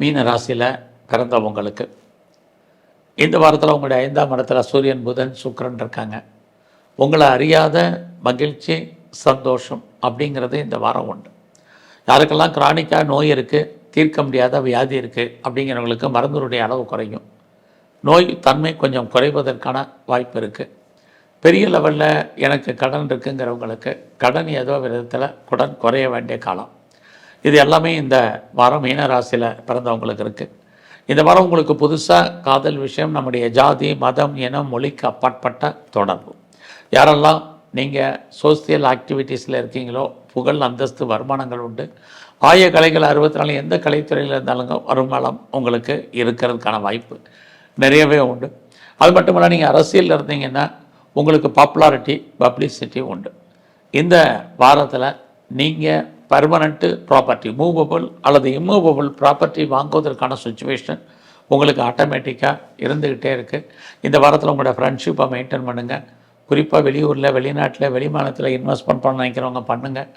மீன ராசியில் பிறந்தவங்களுக்கு இந்த வாரத்தில் உங்களுடைய ஐந்தாம் இடத்துல சூரியன் புதன் சுக்கரன் இருக்காங்க. உங்களை அறியாத மகிழ்ச்சி சந்தோஷம் அப்படிங்கிறது இந்த வாரம் உண்டு. யாருக்கெல்லாம் கிரானிக்காக நோய் இருக்குது தீர்க்க முடியாத வியாதி இருக்குது அப்படிங்கிறவங்களுக்கு மருந்துடைய அளவு குறையும். நோய் தன்மை கொஞ்சம் குறைவதற்கான வாய்ப்பு இருக்குது பெரிய லெவலில் எனக்கு கடன் இருக்குங்கிறவங்களுக்கு கடன் ஏதோ விதத்தில் கடன் குறைய வேண்டிய காலம். இது எல்லாமே இந்த வாரம் மீனராசியில் பிறந்தவங்களுக்கு இருக்குது இந்த வாரம் உங்களுக்கு புதுசாக காதல் விஷயம் நம்முடைய ஜாதி மதம் இனம் மொழிக்கு அப்பாற்பட்ட தொடர்பு. யாரெல்லாம் நீங்கள் சோசியல் ஆக்டிவிட்டீஸில் இருக்கீங்களோ புகழ் அந்தஸ்து வருமானங்கள் உண்டு. ஆய கலைகள் அறுபத்தி நாலு எந்த கலைத்துறையில் இருந்தாலும் வருமானம் உங்களுக்கு இருக்கிறதுக்கான வாய்ப்பு நிறையவே உண்டு. அது மட்டும் இல்லை நீங்கள் அரசியலில் இருந்தீங்கன்னா உங்களுக்கு பாப்புலாரிட்டி பப்ளிசிட்டி உண்டு. இந்த வாரத்தில் நீங்கள் பர்மனண்ட்டு ப்ராப்பர்ட்டி மூவபிள் அல்லது இம்மூவபிள் ப்ராப்பர்ட்டி வாங்குவதற்கான சுச்சுவேஷன் உங்களுக்கு ஆட்டோமேட்டிக்காக இருந்துக்கிட்டே இருக்குது இந்த வாரத்தில் உங்களோட ஃப்ரெண்ட்ஷிப்பை மெயின்டைன் பண்ணுங்கள் குறிப்பாக வெளியூரில் வெளிநாட்டில் வெளிமாநிலத்தில் இன்வெஸ்ட்மெண்ட் பண்ண நினைக்கிறவங்க பண்ணுங்கள்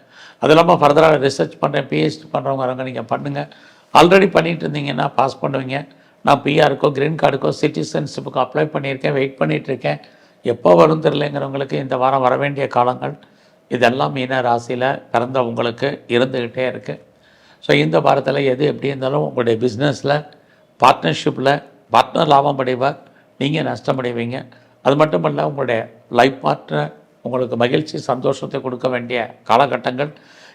அது இல்லாமல் ஃபர்தராக ரிசர்ச் பண்ணுறேன் பிஹெச்டி பண்ணுறவங்க வரவங்க நீங்கள் பண்ணுங்கள் ஆல்ரெடி பண்ணிகிட்டு இருந்தீங்கன்னா பாஸ் பண்ணுவீங்க. நான் பிஆருக்கோ கிரீன் கார்டுக்கோ சிட்டிசன்ஷிப்புக்கு அப்ளை பண்ணியிருக்கேன் வெயிட் பண்ணிகிட்ருக்கேன் எப்போ வரும் தெரிலங்கிறவங்களுக்கு இந்த வாரம் வர வேண்டிய காலங்கள். இதெல்லாம் மீன ராசியில் பிறந்த உங்களுக்கு இருந்துக்கிட்டே இருக்குது ஸோ இந்த வாரத்தில் எது எப்படி இருந்தாலும் உங்களுடைய பிஸ்னஸில் பார்ட்னர்ஷிப்பில் பார்ட்னர் லாபம் அடைவார் நீங்கள் நஷ்டமடைவீங்க அது மட்டும் இல்லை உங்களுடைய லைஃப் பார்ட்னர் உங்களுக்கு மகிழ்ச்சி சந்தோஷத்தை கொடுக்க வேண்டிய காலகட்டங்கள்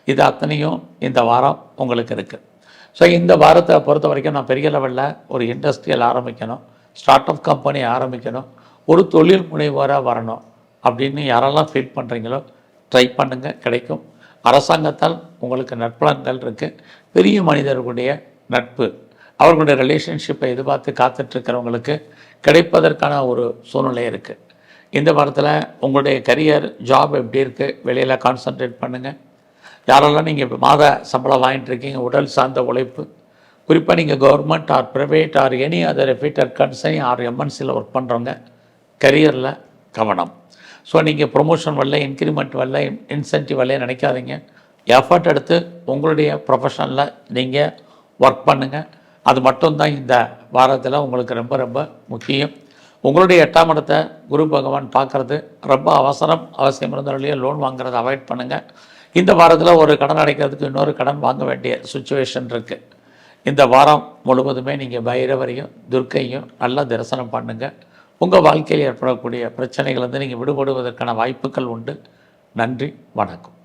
இது அத்தனையும் இந்த வாரம் உங்களுக்கு இருக்குது ஸோ இந்த வாரத்தை பொறுத்த வரைக்கும் நான் பெரிய லெவலில் ஒரு இண்டஸ்ட்ரியல் ஆரம்பிக்கணும். ஸ்டார்ட் அப் கம்பெனி ஆரம்பிக்கணும். ஒரு தொழில் முனைவோராக வரணும் அப்படின்னு யாரெல்லாம் ஃபீல் பண்ணுறீங்களோ ட்ரை பண்ணுங்கள் கிடைக்கும். அரசாங்கத்தால் உங்களுக்கு நட்பலன்கள் இருக்குது பெரிய மனிதர்களுடைய நட்பு அவர்களுடைய ரிலேஷன்ஷிப்பை எதிர்பார்த்து காத்துட்ருக்கிறவங்களுக்கு கிடைப்பதற்கான ஒரு சூழ்நிலை இருக்குது இந்த வாரத்தில் உங்களுடைய கரியர் ஜாப் எப்படி இருக்குது வெளியில் கான்சன்ட்ரேட் பண்ணுங்கள் யாரெல்லாம் நீங்கள் இப்போ மாத சம்பளம் வாங்கிட்டு இருக்கீங்க உடல் சார்ந்த உழைப்பு குறிப்பாக நீங்கள் government or private or any other feeder concern or எம்என்சியில் work பண்ணுறவங்க கரியரில் கவனம். ஸோ நீங்கள் ப்ரொமோஷன் வரல இன்க்ரிமெண்ட் வரல இன்சென்டிவ் வரல நினைக்காதீங்க. எஃபர்ட் எடுத்து உங்களுடைய ப்ரொஃபஷனில் நீங்கள் ஒர்க் பண்ணுங்கள் அது மட்டும்தான் இந்த வாரத்தில் உங்களுக்கு ரொம்ப ரொம்ப முக்கியம். உங்களுடைய எட்டாம் இடத்தை குரு பகவான் பார்க்குறது ரொம்ப அவசரம். அவசியம் இருந்தாலேயே லோன் வாங்குறதை அவாய்ட் பண்ணுங்கள் இந்த வாரத்தில் ஒரு கடன் அடைக்கிறதுக்கு இன்னொரு கடன் வாங்க வேண்டிய சுச்சுவேஷன் இருக்குது இந்த வாரம் முழுவதுமே நீங்கள் பைரவரையும் துர்க்கையும் நல்லா தரிசனம் பண்ணுங்கள் உங்கள் வாழ்க்கையில் ஏற்படக்கூடிய பிரச்சனைகள் வந்து நீங்கள் விடுபடுவதற்கான வாய்ப்புகள் உண்டு. நன்றி வணக்கம்.